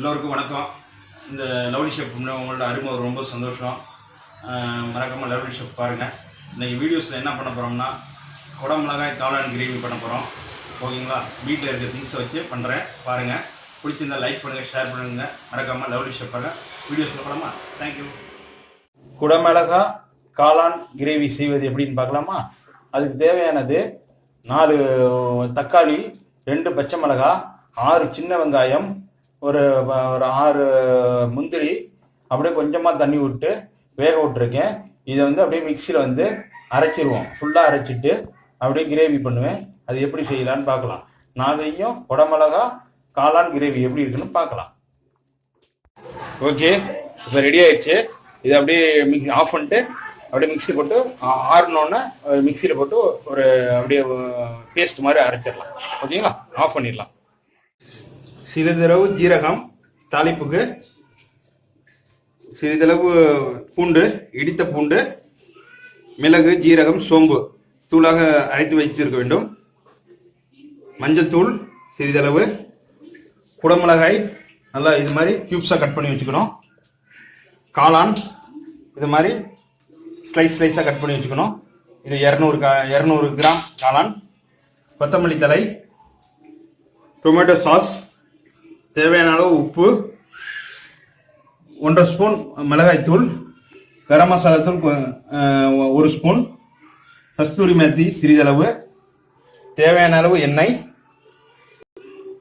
எல்லோருக்கும் வணக்கம். இந்த லவ்லி ஷெப் உங்களோட அறிமுகம் ரொம்ப சந்தோஷம். மறக்காமல் லவ்லி ஷெப் பாருங்கள் இன்றைக்கி வீடியோஸில் என்ன பண்ண போகிறோம்னா குடமிளகாய் காளான் கிரேவி பண்ண போகிறோம் ஓகேங்களா? வீட்டில் இருக்க திங்ஸை வச்சு பண்ணுறேன் பாருங்கள் பிடிச்சிருந்தா லைக் பண்ணுங்கள் ஷேர் பண்ணுங்கள் மறக்காமல் லவ்லி ஷெப் பாருங்கள் வீடியோஸில் போகலாமா தேங்க்யூ குடமிளகா காளான் கிரேவி செய்வது எப்படின்னு பார்க்கலாமா? அதுக்கு தேவையானது நாலு தக்காளி ரெண்டு பச்சை மிளகா ஆறு சின்ன வெங்காயம் ஒரு ஒரு ஆறு முந்திரி அப்படியே கொஞ்சமாக தண்ணி விட்டு வேக விட்டுருக்கேன். இதை வந்து அப்படியே மிக்சியில் வந்து அரைச்சிருவோம். ஃபுல்லாக அரைச்சிட்டு அப்படியே கிரேவி பண்ணுவேன். அது எப்படி செய்யலான்னு பார்க்கலாம். நான் செய்யும் குடமிளகா காளான் கிரேவி எப்படி இருக்குன்னு பார்க்கலாம். ஓகே இப்போ ரெடி ஆயிடுச்சு. இது அப்படியே மிக்ஸ் ஆஃப் பண்ணிட்டு அப்படியே மிக்ஸி போட்டு ஆ- ஆறுனோடனே மிக்சியில் போட்டு ஒரு அப்படியே பேஸ்ட் மாதிரி அரைச்சிடலாம். ஓகேங்களா ஆஃப் பண்ணிடலாம். சிறிதளவு ஜீரகம் தாளிப்புக்கு சிறிதளவு பூண்டு இடித்த பூண்டு மிளகு ஜீரகம் சோம்பு தூளாக அரைத்து வைத்திருக்க வேண்டும். மஞ்சத்தூள் சிறிதளவு குடமிளகாய் நல்லா இது மாதிரி க்யூப்ஸாக கட் பண்ணி வச்சுக்கணும். காளான் இது மாதிரி ஸ்லைஸ் ஸ்லைஸாக கட் பண்ணி வச்சுக்கணும். இது இரநூறு கா இரநூறு கிராம் காளான். கொத்தமல்லி தழை டொமேட்டோ சாஸ் தேவையான அளவு உப்பு ஒன்றரை ஸ்பூன் மிளகாய்த்தூள் கரம் மசாலா தூள் ஒரு ஸ்பூன் கஸ்தூரி மேத்தி சிறிதளவு தேவையான அளவு எண்ணெய்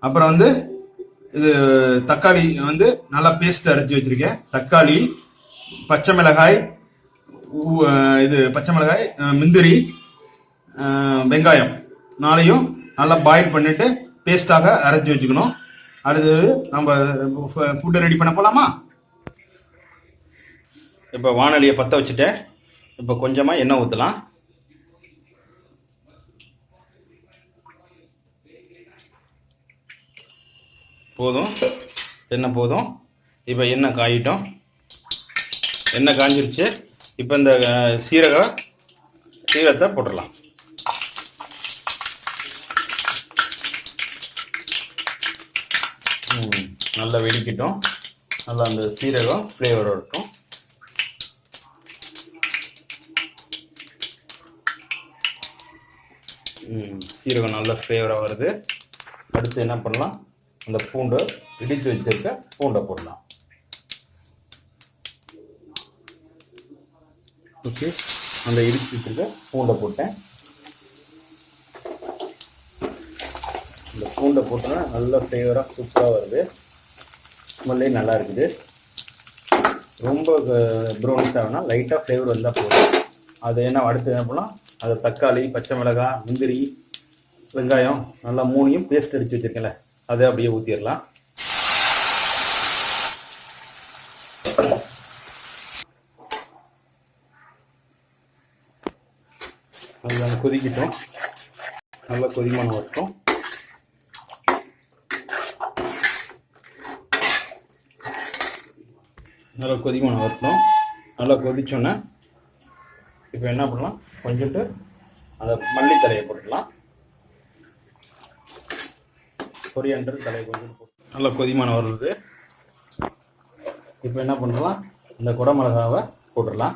அப்புறம் வந்து இது தக்காளி வந்து நல்லா பேஸ்ட் அரைச்சி வச்சிருக்கேன். தக்காளி பச்சை மிளகாய் இது பச்சை மிளகாய் முந்திரி வெங்காயம் நாளையும் நல்லா பாயில் பண்ணிட்டு பேஸ்டாக அரைச்சி வச்சுக்கணும். அடுத்து நம்ம ஃபுட்டை ரெடி பண்ண போகலாமா இப்போ வானொலியை பற்ற வச்சுட்டேன். இப்போ கொஞ்சமாக எண்ணெய் ஊற்றலாம் போதும். எண்ணெய் போதும். இப்போ எண்ணெய் காயிட்டோம். எண்ணெய் காஞ்சிருச்சு. இப்போ இந்த சீரகம் சீரகத்தை போட்டுடலாம். நல்லா வெடிக்கட்டும். நல்லா அந்த சீரகம் ஃப்ளேவர் வரட்டும் சீரகம் நல்ல ஃப்ளேவராக வருது. அடுத்து என்ன பண்ணலாம்? அந்த பூண்டை இடித்து வச்சிருக்க பூண்டை போடலாம். ஓகே அந்த இடித்து வச்சிருக்க பூண்டை போட்டேன். பூண்டை போட்டோன்னா நல்ல ஃப்ளேவராக சூப்பராக வருது. ஸ்மெல்லே நல்லா இருக்குது. ரொம்ப ப்ரௌனிஸ் ஆகுனா லைட்டாக ஃப்ளேவர் வந்தால் போதும். அது என்ன அடுத்து என்ன பண்ணலாம் அது தக்காளி பச்சை மிளகாய் முந்திரி வெங்காயம் நல்லா மூணையும் பேஸ்ட் அடித்து வச்சுருக்கேன்ல அதை அப்படியே ஊற்றிடலாம் அது நல்லா நல்லா கொதிமான வரட்டும் நல்லா கொதிக்கணும் வரட்டும். நல்லா கொதிச்சோன்னே இப்போ என்ன பண்ணலாம்? கொஞ்சோண்டு அந்த மல்லித்தலையை போட்டுடலாம் கொரியாண்டர் தலையை கொஞ்சம் போட்டு நல்லா கொதிமான வருது. இப்போ என்ன பண்ணலாம்? இந்த குடமிளகாவை போட்டுடலாம்.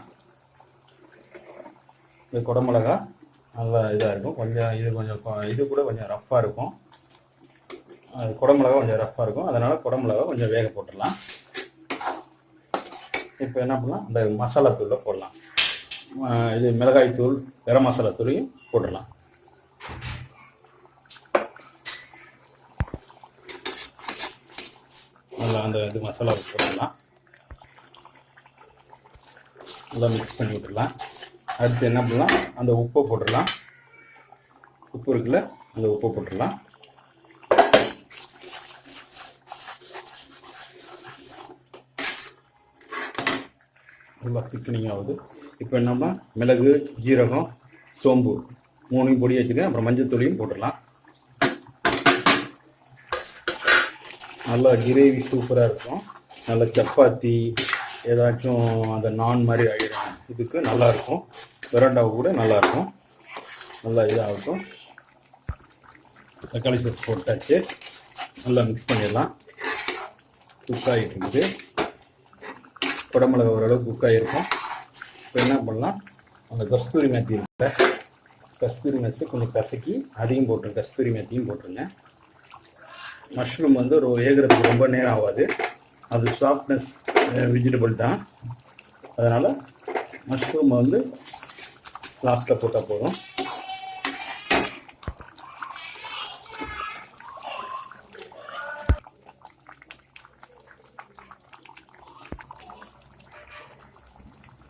இந்த குடமிளகா நல்லா இதாக இருக்கும். கொஞ்சம் இது கொஞ்சம் கொ- இது கூட கொஞ்சம் ரஃப்பாக இருக்கும். அது குடமிளகா கொஞ்சம் ரஃப்பாக இருக்கும். அதனால் குடமிளகா கொஞ்சம் வேக போட்டுடலாம். இப்போ என்ன பண்ணலாம்? அந்த மசாலா தூளை போடலாம். இது மிளகாய் தூள் கரம் மசாலா தூளையும் போடலாம் நல்லா அந்த இது மசாலா போடலாம் நல்லா மிக்ஸ் பண்ணி விட்டுடலாம். அடுத்து என்ன பண்ணலாம்? அந்த உப்பை போட்டுடலாம். உப்பு இருக்குல்ல அந்த உப்பை போட்டுடலாம். நல்லா திக்கனிங் ஆகுது இப்போ என்னம்மா? மிளகு ஜீரகம் சோம்பு. மூணையும் பொடி வச்சுருக்கேன் அப்புறம் மஞ்சள் தூளையும் போட்டுடலாம். நல்லா கிரேவி சூப்பராக இருக்கும். நல்ல சப்பாத்தி ஏதாச்சும் அந்த நான் மாதிரி ஆகிடும் இதுக்கு நல்லாயிருக்கும் இருக்கும். வெரண்டாவு கூட நல்லா இருக்கும். நல்லா இதாகட்டும். தக்காளி சாஸ் போட்டாச்சு. நல்லா மிக்ஸ் பண்ணிடலாம். குக் ஆகிட்டு இருக்குது. குடமிளகா ஓரளவுக்கு குக் ஆகிருக்கும் இப்போ என்ன பண்ணலாம்? அந்த கஸ்தூரி மேத்தி இருக்குல்ல கஸ்தூரி மேத்தி கொஞ்சம் கசக்கி அதையும் போட்டுருங்க. கஸ்தூரி மேத்தியும் போட்டுருங்க. மஷ்ரூம் வந்து ஒரு ஏகிறதுக்கு ரொம்ப நேரம் ஆகாது. அது சாஃப்ட்னஸ் வெஜிடபிள் தான். அதனால் மஷ்ரூம் வந்து லாஸ்ட்டில் போட்டால் போதும்.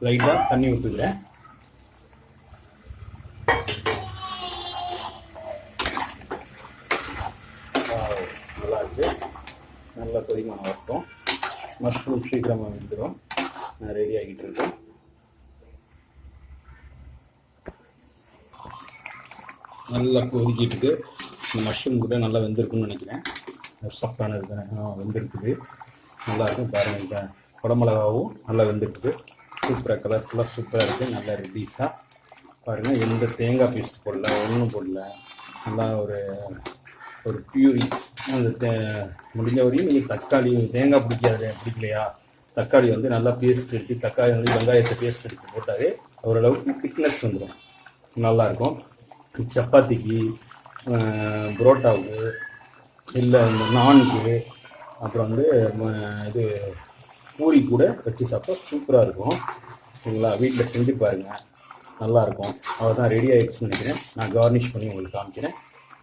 லைட்டாக தண்ணி ஊற்றுக்கிறேன் நல்லா இருக்குது நல்லா கொதிமான வரட்டும் மஷ்ரூம் சீக்கிரமாக வெந்துடும் நான் ரெடி ஆகிட்டு இருக்கேன். நல்லா கொதிக்கிட்டு இருக்கு. இந்த மஷ்ரூம் கூட நல்லா வெந்திருக்குன்னு நினைக்கிறேன். சாஃப்டானது தானே. ஆ வெந்திருக்குது. நல்லா இருக்கும் குடமிளகாவும் நல்லா வெந்திருக்குது. சூப்பராக கலர்ஃபுல்லாக சூப்பராக இருக்குது நல்லா ரிலீஸாக பாருங்கள் எந்த தேங்காய் பீஸ் போடல ஒன்றும் போடல. நல்லா ஒரு ஒரு பியூரி அந்த தே முடிஞ்ச வரையும் நீங்கள் தக்காளி தேங்காய் பிடிக்காது பிடிக்கலையா? தக்காளி வந்து நல்லா பேஸ்ட் எடுத்து தக்காளி வந்து வெங்காயத்தை பேஸ்ட் எடுத்து போட்டாலே ஓரளவுக்கு திக்னஸ் வந்துடும் நல்லாயிருக்கும். சப்பாத்திக்கு புரோட்டாவுக்கு இல்லை இந்த நான்கு அப்புறம் வந்து இது பூரி கூட வச்சு சாப்பிட்டா சூப்பராக இருக்கும். சரிங்களா வீட்டில் செஞ்சு பாருங்கள் நல்லாயிருக்கும் அவ்வளோதான் ரெடி ஆகிடுச்சுன்னு நினைக்கிறேன். நான் கார்னிஷ் பண்ணி உங்களுக்கு காமிக்கிறேன்.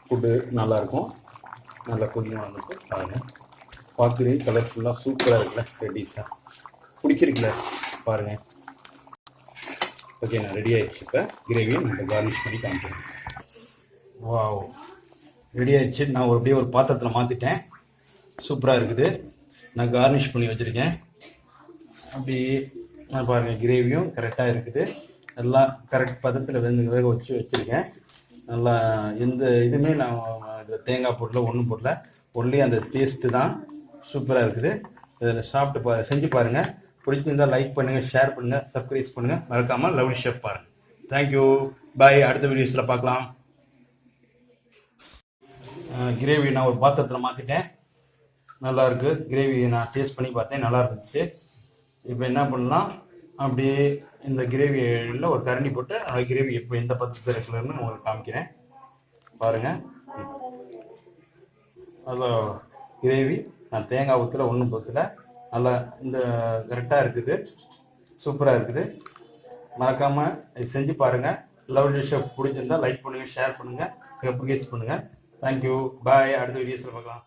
ஃபுட்டு நல்லாயிருக்கும் நல்லா கொஞ்சம் வந்துட்டு பாருங்கள் பார்க்குறே கலர்ஃபுல்லாக சூப்பராக இருக்குல்ல ரெடிஸாக பிடிச்சிருக்குல்ல பாருங்கள் ஓகே நான் ரெடி ஆகிடுச்சு இப்போ. கிரேவியை நம்ம கார்னிஷ் பண்ணி காமிக்கிறேன். வா ரெடி ஆகிடுச்சு நான் ஒரு அப்படியே ஒரு பாத்திரத்தில் மாற்றிட்டேன் சூப்பராக இருக்குது. நான் கார்னிஷ் பண்ணி வச்சுருக்கேன். அப்படி நான் பாருங்கள் கிரேவியும் கரெக்டாக இருக்குது. எல்லாம் கரெக்ட் பதத்தில் வெந்து வேக வச்சு வச்சுருக்கேன். நல்லா எந்த இதுவுமே நான் இதில் தேங்காய் போடல ஒன்றும் போடல ஒன்லி அந்த டேஸ்ட்டு தான் சூப்பராக இருக்குது. இதில் சாப்பிட்டு பா செஞ்சு பாருங்கள் பிடிச்சிருந்தா லைக் பண்ணுங்கள் ஷேர் பண்ணுங்கள் சப்ஸ்கிரைப் பண்ணுங்கள் மறக்காமல் லவ்லி ஷெஃப் பாருங்கள் தேங்க்யூ பாய் அடுத்த வீடியோஸில் பார்க்கலாம். கிரேவி நான் ஒரு பாத்திரத்தில் மாற்றிட்டேன் நல்லாயிருக்கு கிரேவி நான் டேஸ்ட் பண்ணி பார்த்தேன். நல்லா இருந்துச்சு. இப்போ என்ன பண்ணலாம்? அப்படியே இந்த கிரேவியில் ஒரு கரண்டி போட்டு அந்த கிரேவி இப்போ எந்த பத்து இருக்குன்னு உங்களுக்கு காமிக்கிறேன். பாருங்கள் நல்லா கிரேவி. நான் தேங்காய் ஊற்றல ஒன்றும் பத்தில். நல்லா இந்த கரெக்டாக இருக்குது. சூப்பராக இருக்குது. மறக்காமல் இது செஞ்சு பாருங்கள் லவ் டிஷ்ஷை பிடிச்சிருந்தா லைக் பண்ணுங்கள் ஷேர் பண்ணுங்கள் ரெப்ளிகேஸ் பண்ணுங்கள் தேங்க்யூ பாய் அடுத்த வீடியோஸில் பார்க்கலாம்.